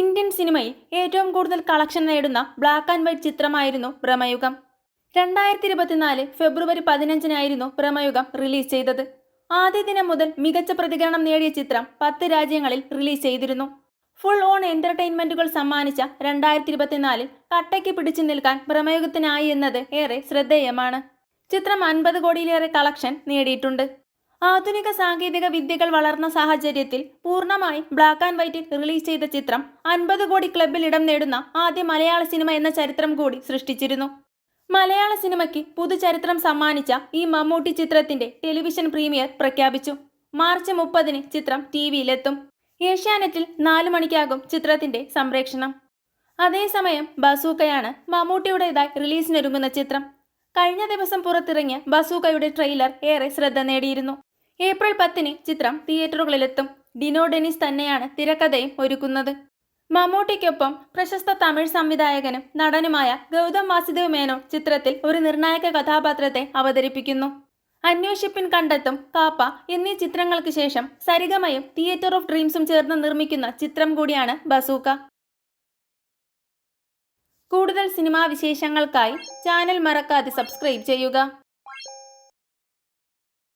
Indian സിനിമയിൽ ഏറ്റവും കൂടുതൽ കളക്ഷൻ നേടുന്ന ബ്ലാക്ക് ആൻഡ് വൈറ്റ് ചിത്രമായിരുന്നു ഭ്രമയുഗം. രണ്ടായിരത്തി ഇരുപത്തിനാല് ഫെബ്രുവരി പതിനഞ്ചിനായിരുന്നു ഭ്രമയുഗം റിലീസ് ചെയ്തത്. ആദ്യ ദിനം മുതൽ മികച്ച പ്രതികരണം നേടിയ ചിത്രം പത്ത് രാജ്യങ്ങളിൽ റിലീസ് ചെയ്തിരുന്നു. ഫുൾ ഓൺ എന്റർടൈൻമെന്റുകൾ സമ്മാനിച്ച രണ്ടായിരത്തി ഇരുപത്തിനാലിൽ കട്ടയ്ക്ക് പിടിച്ചു നിൽക്കാൻ ഭ്രമയുഗത്തിനായി എന്നത് ഏറെ ശ്രദ്ധേയമാണ്. ചിത്രം അൻപത് കോടിയിലേറെ കളക്ഷൻ നേടിയിട്ടുണ്ട്. ആധുനിക സാങ്കേതിക വിദ്യകൾ വളർന്ന സാഹചര്യത്തിൽ പൂർണമായി ബ്ലാക്ക് ആൻഡ് വൈറ്റിൽ റിലീസ് ചെയ്ത ചിത്രം അൻപത് കോടി ക്ലബിൽ ഇടം നേടുന്ന ആദ്യ മലയാള സിനിമ എന്ന ചരിത്രം കൂടി സൃഷ്ടിച്ചിരുന്നു. മലയാള സിനിമയ്ക്ക് പുതുചരിത്രം സമ്മാനിച്ച ഈ മമ്മൂട്ടി ചിത്രത്തിന്റെ ടെലിവിഷൻ പ്രീമിയർ പ്രഖ്യാപിച്ചു. മാർച്ച് മുപ്പതിന് ചിത്രം ടി വിയിലെത്തും. ഏഷ്യാനെറ്റിൽ നാലു മണിക്കാകും ചിത്രത്തിന്റെ സംപ്രേക്ഷണം. അതേസമയം ബസൂക്കയാണ് മമ്മൂട്ടിയുടേതായി റിലീസിനൊരുങ്ങുന്ന ചിത്രം. കഴിഞ്ഞ ദിവസം പുറത്തിറങ്ങിയ ബസൂക്കയുടെ ട്രെയിലർ ഏറെ ശ്രദ്ധ നേടിയിരുന്നു. ഏപ്രിൽ പത്തിന് ചിത്രം തിയേറ്ററുകളിലെത്തും. ഡിനോ ഡെനിസ് തന്നെയാണ് തിരക്കഥയും ഒരുക്കുന്നത്. മമ്മൂട്ടിക്കൊപ്പം പ്രശസ്ത തമിഴ് സംവിധായകനും നടനുമായ ഗൗതം വാസുദേവ് മേനോൻ ചിത്രത്തിൽ ഒരു നിർണായക കഥാപാത്രത്തെ അവതരിപ്പിക്കുന്നു. അന്വേഷിപ്പിൻ കണ്ടെത്തും കാപ്പ എന്നീ ചിത്രങ്ങൾക്ക് ശേഷം സരിഗമയും തിയേറ്റർ ഓഫ് ഡ്രീംസും ചേർന്ന് നിർമ്മിക്കുന്ന ചിത്രം കൂടിയാണ് ബസൂക്ക. കൂടുതൽ സിനിമാ വിശേഷങ്ങൾക്കായി ചാനൽ മറക്കാതെ സബ്സ്ക്രൈബ് ചെയ്യുക.